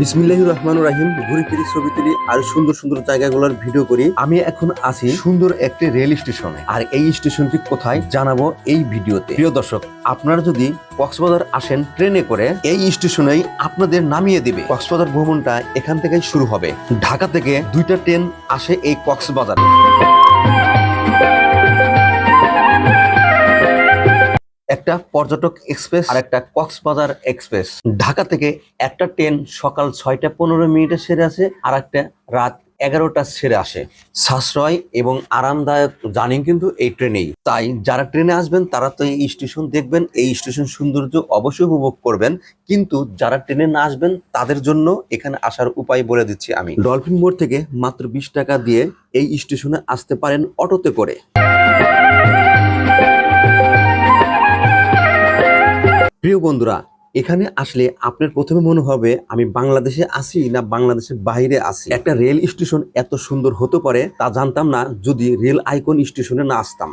বিসমিল্লাহ রহমান রাহিম, ঘুরে ফিরে ছবি তুলি আর সুন্দর সুন্দর জায়গাগুলোর ভিডিও করি। আমি এখন আছি সুন্দর একটি রেল স্টেশনে। আর এই স্টেশনটি কোথায় জানাব এই ভিডিওতে। প্রিয় দর্শক, আপনারা যদি কক্সবাজার আসেন, ট্রেনে করে এই স্টেশনেই আপনাদের নামিয়ে দিবে। কক্সবাজার ভ্রমণটা এখান থেকেই শুরু হবে। ঢাকা থেকে দুইটা ট্রেন আসে এই কক্সবাজারে। একটা পর্যটক এক্সপ্রেস আর একটা কক্সবাজার এক্সপ্রেস ঢাকা থেকে একটা ট্রেন সকাল ছয়টা পনেরো মিনিটে সেরে আসে আর একটা রাত এগারোটা ছেড়ে আসে। সাশ্রয় এবং আরামদায়ক জার্নি কিন্তু এই ট্রেনেই। তাই যারা ট্রেনে আসবেন তারা তো এই স্টেশন দেখবেন এই স্টেশন সৌন্দর্য অবশ্যই উপভোগ করবেন। কিন্তু যারা ট্রেনে না আসবেন তাদের জন্য এখানে আসার উপায় বলে দিচ্ছি আমি। ডলফিন মোড় থেকে মাত্র বিশ টাকা দিয়ে এই স্টেশনে আসতে পারেন অটোতে করে। প্রিয় বন্ধুরা, এখানে আসলে আপনার প্রথমে মনে হবে, আমি বাংলাদেশে আছি না বাংলাদেশের বাইরে আসি একটা রেল স্টেশন এত সুন্দর হতে পারে তা জানতাম না, যদি রেল আইকন স্টেশনে না আসতাম।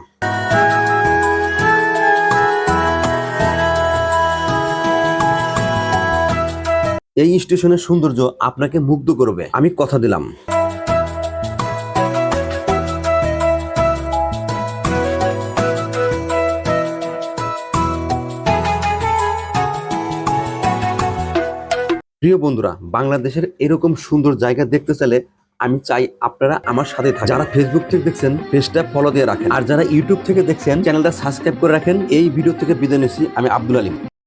এই স্টেশনের সৌন্দর্য আপনাকে মুগ্ধ করবে। আমি কথা দিলাম। প্রিয় বন্ধুরা, বাংলাদেশের এরকম সুন্দর জায়গা দেখতে চাইলে আমি চাই আপনারা আমার সাথে থাকেন। যারা ফেসবুক থেকে দেখছেন, পেজটা ফলো দিয়ে রাখেন। আর যারা ইউটিউব থেকে দেখছেন চ্যানেলটা সাবস্ক্রাইব করে রাখেন। এই ভিডিও থেকে বিদায় নিচ্ছি, আমি আব্দুল আলিম।